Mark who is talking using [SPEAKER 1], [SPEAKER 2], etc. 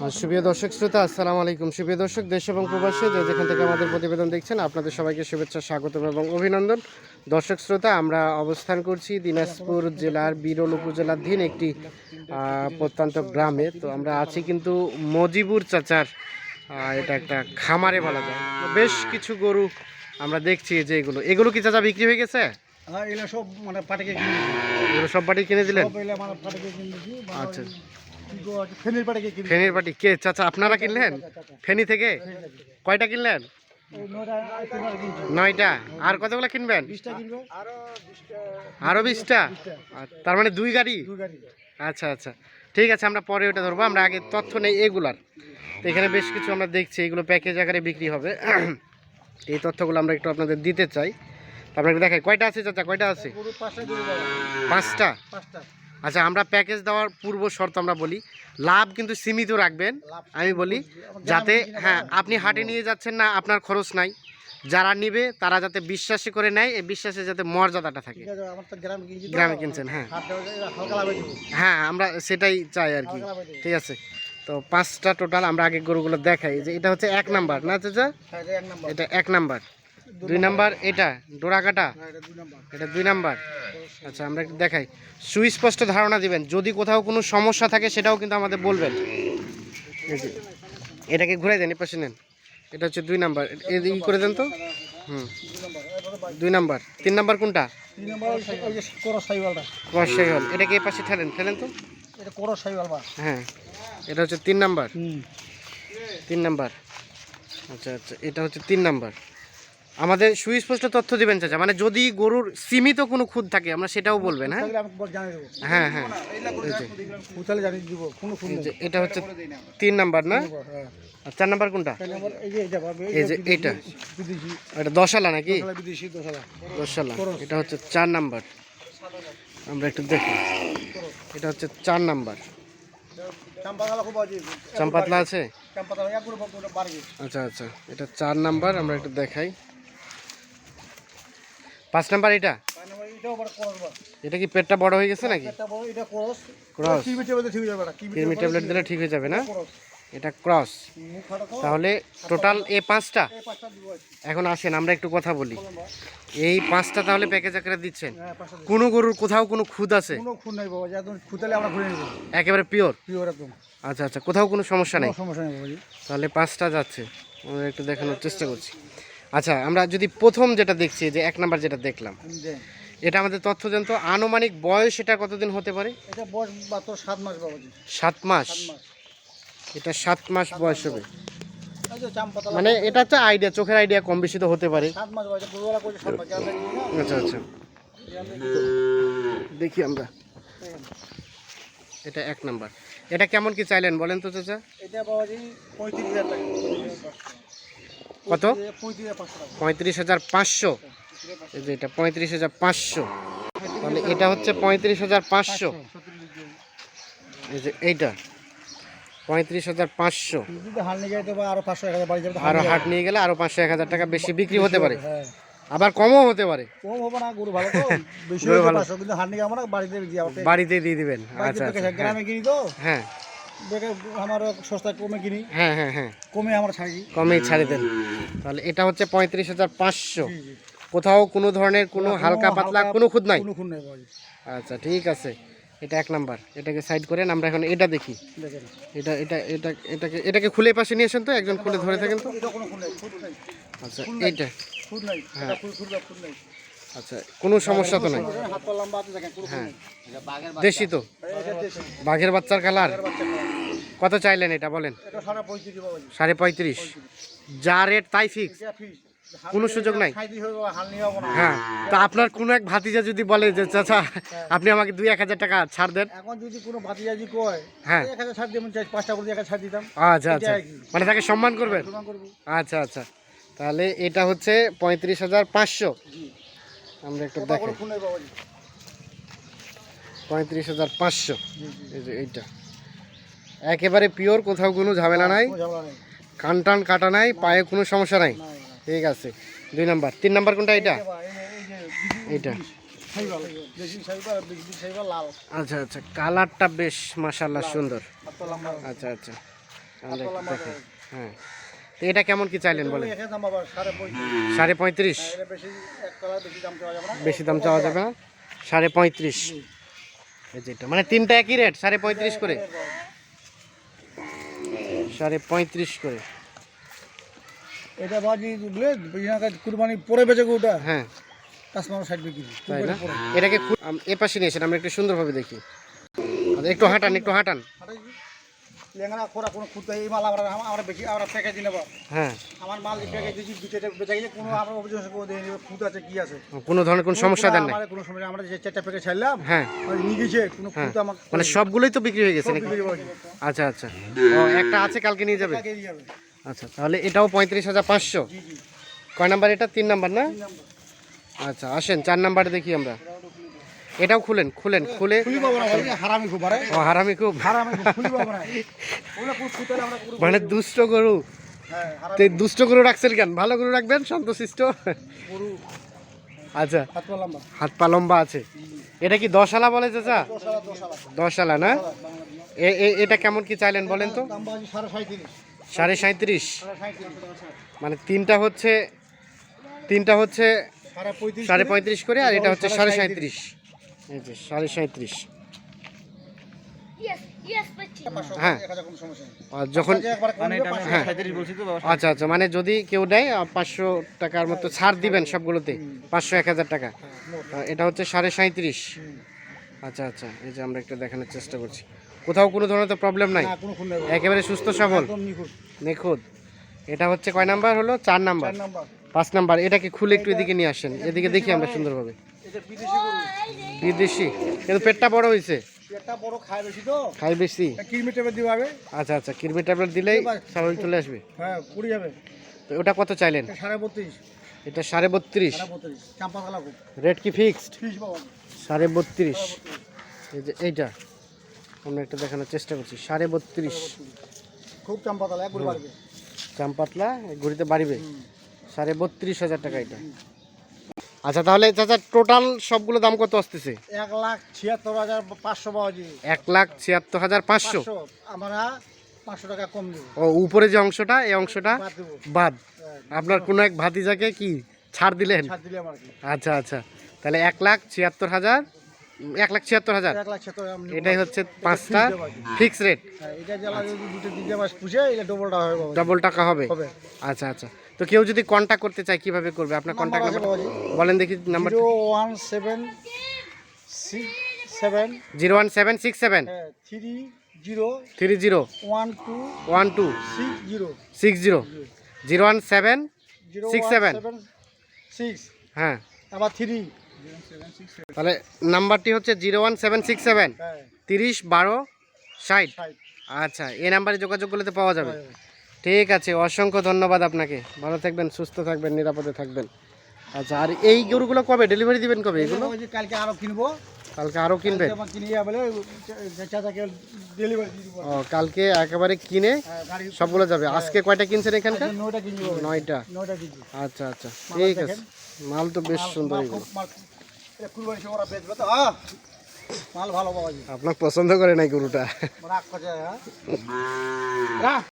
[SPEAKER 1] সুপ্রিয় দর্শক শ্রোতা আসসালামু আলাইকুম। সুপ্রিয় দর্শক দেশ এবং প্রবাসী যে যেখান থেকে আমাদের প্রতিবেদন দেখছেন আপনাদের সবাইকে শুভেচ্ছা স্বাগত এবং অভিনন্দন। দর্শক শ্রোতা আমরা অবস্থান করছি দিনাজপুর জেলার বিরল উপজেলাধীন একটি প্রত্যন্ত গ্রামে। তো আমরা আছি কিন্তু মজিবুর চাচার এটা একটা খামারে বলা যায়। বেশ কিছু গরু আমরা দেখছি যে এগুলো। এগুলো কি চাচা বিক্রি হয়ে গেছে?
[SPEAKER 2] হ্যাঁ এগুলো সব মানে পাটিকে কিনে
[SPEAKER 1] সব কিনে দিলেন?
[SPEAKER 2] মানে
[SPEAKER 1] আচ্ছা।
[SPEAKER 2] ফেনের
[SPEAKER 1] বাটি কে? চাচা আপনারা কিনলেন? ফেনী থেকে? কয়টা কিনলেন?
[SPEAKER 2] নয়টা
[SPEAKER 1] আর কতগুলো কিনবেন?
[SPEAKER 2] আরও বিশটা।
[SPEAKER 1] আরও বিশটা? আর তার মানে দুই গাড়ি? আচ্ছা আচ্ছা। ঠিক আছে আমরা পরে ওটা ধরবো। আমরা আগে তথ্য নেই এগুলার। তো এখানে বেশ কিছু আমরা দেখছি এগুলো প্যাকেজ আকারে বিক্রি হবে। এই তথ্যগুলো আমরা একটু আপনাদের দিতে চাই। আপনাকে দেখাই। কয়টা আছে চাচা? কয়টা আছে?
[SPEAKER 2] পাঁচটা।
[SPEAKER 1] আচ্ছা আমরা প্যাকেজ দেওয়ার পূর্ব শর্ত আমরা বলি। লাভ কিন্তু সীমিত রাখবেন আমি বলি যাতে হ্যাঁ আপনি হাটে নিয়ে যাচ্ছেন না আপনার খরচ নাই। যারা নিবে তারা যাতে বিশ্বাসী করে নেয় এই বিশ্বাসে যাতে মর্যাদাটা থাকে।
[SPEAKER 2] গ্রামে
[SPEAKER 1] কিনছেন হ্যাঁ। হ্যাঁ আমরা সেটাই চাই আর কি। ঠিক আছে? তো পাঁচটা টোটাল আমরা আগে গরুগুলো দেখাই। যে এটা হচ্ছে এক নাম্বার না চাচা?
[SPEAKER 2] হ্যাঁ এটা এক নাম্বার।
[SPEAKER 1] দুই নাম্বার এটা ডোরাকাটা?
[SPEAKER 2] হ্যাঁ এটা দুই নম্বর।
[SPEAKER 1] আচ্ছা আমরা একটু দেখাই। সুস্পষ্ট ধারণা দিবেন। যদি কোথাও কোনো সমস্যা থাকে সেটাও কিন্তু আমাদের বলবেন। এটাকে ঘুরে দেন এ পাশে নেন। এটা হচ্ছে দুই নাম্বার। ই করে দেন তো? হুম।
[SPEAKER 2] দুই নম্বর।
[SPEAKER 1] তিন নাম্বার কোনটা? এটাকে এপাশে পাশে ঠেলেন? ঠেলেন তো? হ্যাঁ। এটা হচ্ছে তিন নাম্বার। তিন নাম্বার। আচ্ছা আচ্ছা। এটা হচ্ছে তিন নাম্বার। আমাদের সুস্পষ্ট তথ্য দিবেন চাচা। মানে যদি গরুর সীমিত কোনো খুদ থাকে আমরা সেটাও বলবেন হ্যাঁ? হ্যাঁ হ্যাঁ। এটা হচ্ছে তিন নাম্বার না?
[SPEAKER 2] হ্যাঁ।
[SPEAKER 1] আর চার নাম্বার কোনটা?
[SPEAKER 2] এই যে
[SPEAKER 1] এইটা। এটা দশালা নাকি? দশালা এটা হচ্ছে চার নাম্বার। আমরা একটু দেখি। এটা হচ্ছে চার নাম্বার। চাম্পাতলা আছে। আচ্ছা আচ্ছা। এটা চার নাম্বার আমরা একটু দেখাই। পাঁচ নাম্বার এটা? এটা কি পেটটা বড় হয়ে গেছে নাকি?
[SPEAKER 2] করস হয়ে
[SPEAKER 1] ট্যাবলেট দিলে ঠিক হয়ে যাবে না? এটা ক্রস তাহলে টোটাল এ পাঁচটা? এখন আসেন আমরা একটু কথা বলি। এই পাঁচটা তাহলে প্যাকেজ আকারে দিচ্ছেন?
[SPEAKER 2] হ্যাঁ।
[SPEAKER 1] কোনো গরুর কোথাও কোনো খুদ আছে? একেবারে পিওর
[SPEAKER 2] পিওর একদম।
[SPEAKER 1] আচ্ছা আচ্ছা কোথাও কোনো সমস্যা নেই?
[SPEAKER 2] সমস্যা নেই
[SPEAKER 1] তাহলে পাঁচটা যাচ্ছে। আমরা একটু দেখানোর চেষ্টা করছি। আচ্ছা আমরা যদি প্রথম যেটা দেখছি যে এক নাম্বার যেটা দেখলাম এটা আমাদের তথ্য জানতো আনুমানিক বয়স এটা কতদিন হতে পারে?
[SPEAKER 2] এটা বয়স মাত্র সাত মাস বাবাজি।
[SPEAKER 1] সাত মাস? এটা সাত মাস বয়স হবে। মানে এটা হচ্ছে আইডিয়া চোখের আইডিয়া কম বেশি তো হতে পারে। আচ্ছা আচ্ছা। দেখি আমরা। এটা এক নাম্বার। এটা কেমন কি চাইলেন বলেন তো চাচা?
[SPEAKER 2] এটা বাবাজি পঁয়ত্রিশ হাজার টাকা।
[SPEAKER 1] কত?
[SPEAKER 2] পঁয়ত্রিশ হাজার পাঁচশো।
[SPEAKER 1] এটা পঁয়ত্রিশ হাজার পাঁচশো। তাহলে এটা হচ্ছে পঁয়ত্রিশ হাজার পাঁচশো। এই যে এইটা পঁয়ত্রিশ হাজার পাঁচশো। আরও হাট নিয়ে গেলে আরও পাঁচশো এক হাজার টাকা বেশি বিক্রি হতে পারে।
[SPEAKER 2] হ্যাঁ
[SPEAKER 1] আবার কমও হতে পারে।
[SPEAKER 2] কম হবে না গরু ভালো। বেশি
[SPEAKER 1] গরু
[SPEAKER 2] হলে
[SPEAKER 1] ভালো।
[SPEAKER 2] পাঁচশো কিন্তু হাল নিয়ে আমরা বাড়িতে দিয়ে
[SPEAKER 1] বাড়িতে দিয়ে দিবেন। আচ্ছা আচ্ছা।
[SPEAKER 2] থাকি। গ্রামে কিনি তো।
[SPEAKER 1] হ্যাঁ।
[SPEAKER 2] বেঁকে আমার সস্তায় কমে কিনি।
[SPEAKER 1] হ্যাঁ হ্যাঁ হ্যাঁ।
[SPEAKER 2] কমে আমরা ছাড়ি।
[SPEAKER 1] কমেই ছাড়ে দেন। তাহলে এটা হচ্ছে পঁয়ত্রিশ হাজার পাঁচশো। কোথাও কোনো ধরনের কোনো হালকা পাতলা কোনো খুদ নাই?
[SPEAKER 2] কোনো খুন নাই
[SPEAKER 1] আচ্ছা ঠিক আছে। এটা এক নাম্বার। এটাকে সাইড করেন আমরা এখন এটা দেখি। এটা এটা এটা এটাকে এটাকে খুলে পাশে নিয়ে আসেন তো? একজন খুলে ধরে থাকেন তো? আচ্ছা এইটা। হ্যাঁ। আচ্ছা কোনো সমস্যা তো নাই? হ্যাঁ। দেশি তো? বাঘের বাচ্চার কালার। কত চাইলেন এটা বলেন?
[SPEAKER 2] সাড়ে পঁয়ত্রিশ
[SPEAKER 1] যা রেট তাই ফিক্স কোনো সুযোগ নাই? হ্যাঁ তা আপনার কোনো এক ভাতিজা যদি বলে যে চাচা আপনি আমাকে দুই এক হাজার টাকা ছাড় দেন?
[SPEAKER 2] এখন যদি কোনো ভাতিজাজি কয়
[SPEAKER 1] হ্যাঁ।
[SPEAKER 2] এক হাজার ছাড় দিয়ে চাই পাঁচটা করে এক ছাড় দিতাম।
[SPEAKER 1] আচ্ছা আচ্ছা। মানে তাকে সম্মান করবেন? আচ্ছা আচ্ছা। তাহলে এটা হচ্ছে পঁয়ত্রিশ হাজার পাঁচশো। আমরা একটু দেখি পঁয়ত্রিশ হাজার পাঁচশো। এইটা। একেবারে পিওর কোথাও কোনো ঝামেলা নাই।
[SPEAKER 2] কোনো
[SPEAKER 1] টান কাটা নাই পায়ে কোনো সমস্যা নাই। ঠিক আছে। দুই নাম্বার। তিন নাম্বার কোনটা এটা?
[SPEAKER 2] লাল।
[SPEAKER 1] আচ্ছা আচ্ছা। কালারটা বেশ মাশাল্লাহ সুন্দর। আচ্ছা আচ্ছা।
[SPEAKER 2] হয়।
[SPEAKER 1] তো এটা কেমন কি চাইলেন বলেন?
[SPEAKER 2] সাড়ে পঁয়ত্রিশ। হ্যাঁ, এটা বেশি দাম চাওয়া যাবে না।
[SPEAKER 1] সাড়ে পঁয়ত্রিশ। যেটা মানে তিনটা একই রেট সাড়ে পঁয়ত্রিশ করে। সাড়ে পঁয়ত্রিশ করে।
[SPEAKER 2] এটা বাজি কুরবানি পরে বেঁচে ওটা
[SPEAKER 1] হ্যাঁ। এটাকে এ পাশে নিয়েছেন আমরা একটু সুন্দরভাবে দেখি। একটু হাঁটান একটু হাঁটান।
[SPEAKER 2] লেঙ্গা খোরা কোনো খুঁড়তে এই মাল আমরা আমরা বেশি আমরা প্যাকেজ নেব।
[SPEAKER 1] হ্যাঁ।
[SPEAKER 2] আমার মাল প্যাকেজ দিচ্ছি দুটো বেচে গেছে কোনো আমরা অভিযোগ করে দিয়ে নেবে খুঁত আছে কি আছে?
[SPEAKER 1] কোনো ধরনের কোনো সমস্যা দেন
[SPEAKER 2] আমার কোনো সমস্যা আমরা যে চারটা প্যাকেজ ছাড়লাম
[SPEAKER 1] হ্যাঁ।
[SPEAKER 2] নিয়ে গেছে কোনো
[SPEAKER 1] হ্যাঁ।
[SPEAKER 2] খুঁত আমাকে
[SPEAKER 1] মানে সবগুলোই তো বিক্রি হয়ে গেছে নাকি? আচ্ছা আচ্ছা। ও একটা আছে কালকে নিয়ে যাবে? আচ্ছা তাহলে এটাও পঁয়ত্রিশ হাজার পাঁচশো? কয় নাম্বার এটা? তিন নাম্বার না? আচ্ছা আসেন চার নাম্বারে দেখি আমরা। এটাও খুলেন খুলেন খুলে।
[SPEAKER 2] হারামি খুব
[SPEAKER 1] ও হারামি খুব। মানে দুষ্ট গরু।
[SPEAKER 2] হ্যাঁ
[SPEAKER 1] তো দুষ্ট গরু রাখছেন কেন? ভালো গরু রাখবেন শান্তশিষ্ট আচ্ছা।
[SPEAKER 2] হাত পা লম্বা।
[SPEAKER 1] আছে। এটা কি দশালা বলে চাচা? দশালা না? এটা কেমন কি চাইলেন বলেন তো?
[SPEAKER 2] সাড়ে সাঁত্রিশ
[SPEAKER 1] মানে তিনটা হচ্ছে তিনটা হচ্ছে
[SPEAKER 2] সাড়ে পঁয়ত্রিশ
[SPEAKER 1] করে। আর এটা হচ্ছে সাড়ে সাঁত্রিশ এই যে সাড়ে সাঁত্রিশ। হ্যাঁ। যখন
[SPEAKER 2] পাঁচশো
[SPEAKER 1] হ্যাঁ।
[SPEAKER 2] সাঁত্রিশ বলছি তো
[SPEAKER 1] আচ্ছা আচ্ছা মানে যদি কেউ দেয় আহ, পাঁচশো টাকার মতো ছাড় দিবেন সবগুলোতে পাঁচশো এক হাজার টাকা। এটা হচ্ছে সাড়ে সাঁত্রিশ। আচ্ছা আচ্ছা এই যে আমরা একটু দেখানোর চেষ্টা করছি। কোথাও কোনো ধরনের তো প্রবলেম নাই?
[SPEAKER 2] না কোনো খুন নেই
[SPEAKER 1] একেবারে সুস্থ সবল?
[SPEAKER 2] নিখুঁত।
[SPEAKER 1] এটা হচ্ছে কয় নাম্বার হলো? চার নাম্বার। পাঁচ নাম্বার। এটাকে খুলে একটু এদিকে নিয়ে আসেন। এদিকে দেখি আমরা সুন্দরভাবে।
[SPEAKER 2] বিদেশি
[SPEAKER 1] কিন্তু পেটটা বড় হয়েছে
[SPEAKER 2] একটা বড় খায় বেশি তো।
[SPEAKER 1] খাই বেশি?
[SPEAKER 2] কিরমি টেপে দিবে হবে।
[SPEAKER 1] আচ্ছা আচ্ছা কিরমি ট্যাবলেট দিলেই স্বাভাবিক চলে আসবে?
[SPEAKER 2] হ্যাঁ পুড়ে যাবে।
[SPEAKER 1] তো ওটা কত চাইলেন?
[SPEAKER 2] সাড়ে বত্রিশ।
[SPEAKER 1] এটা সাড়ে বত্রিশ। রেট কি ফিক্সড সাড়ে বত্রিশ। এই যে এইটা। আমরা একটু দেখানোর চেষ্টা করছি। সাড়ে বত্রিশ।
[SPEAKER 2] খুব চাম্পা কালা বাড়বে।
[SPEAKER 1] চাম্পাতলা ঘুরিতে বাড়িবে? সাড়ে বত্রিশ হাজার টাকা এটা। আচ্ছা তাহলে চাচা টোটাল সবগুলো দাম কত আসতেছে?
[SPEAKER 2] এক লাখ ছিয়াত্তর হাজার পাঁচশো বাজি
[SPEAKER 1] এক লাখ ছিয়াত্তর হাজার পাঁচশো?
[SPEAKER 2] আমরা পাঁচশো টাকা কম দেবো।
[SPEAKER 1] ও উপরে যে অংশটা এই অংশটা
[SPEAKER 2] বাদ হ্যাঁ,
[SPEAKER 1] আপনার কোনো এক ভাতিজাকে কি ছাড় দিলেন? আচ্ছা আচ্ছা। তাহলে এক লাখ ছিয়াত্তর হাজার এক লাখ ছিয়াত্তর হাজার। এটাই হচ্ছে পাঁচটা। ফিক্স রেট
[SPEAKER 2] বাবা
[SPEAKER 1] টাকা হবে। আচ্ছা আচ্ছা। তো কেউ যদি কন্ট্যাক্ট করতে চায় কীভাবে করবে? আপনার কন্ট্যাক্ট নাম্বার বলেন দেখি number
[SPEAKER 2] zero one seven six seven
[SPEAKER 1] zero one seven six seven
[SPEAKER 2] three zero
[SPEAKER 1] three zero
[SPEAKER 2] one two
[SPEAKER 1] one two
[SPEAKER 2] six zero
[SPEAKER 1] six zero zero one seven Six, seven?
[SPEAKER 2] Six
[SPEAKER 1] হ্যাঁ।
[SPEAKER 2] আবার three
[SPEAKER 1] তাহলে নাম্বারটি হচ্ছে zero one seven six seven তিরিশ বারো ষাট। আচ্ছা এই নাম্বারে যোগাযোগ করলে তো পাওয়া যাবে। ঠিক আছে অসংখ্য ধন্যবাদ আপনাকে। ভালো থাকবেন সুস্থ থাকবেন নিরাপদে থাকবেন। আচ্ছা আর এই গরুগুলো কবে? ডেলিভারি দিবেন কবে এগুলো?
[SPEAKER 2] কালকে আরও কিনবো।
[SPEAKER 1] কালকে আরও কিনবেন? ও কালকে একেবারে কিনে
[SPEAKER 2] হ্যাঁ,
[SPEAKER 1] সবগুলো যাবে। আজকে কয়টা কিনছেন এখানকার?
[SPEAKER 2] নয়টা
[SPEAKER 1] আচ্ছা আচ্ছা ঠিক আছে। মাল তো বেশ সুন্দর
[SPEAKER 2] বাবাজি
[SPEAKER 1] আপনার পছন্দ করে নাই গরুটা।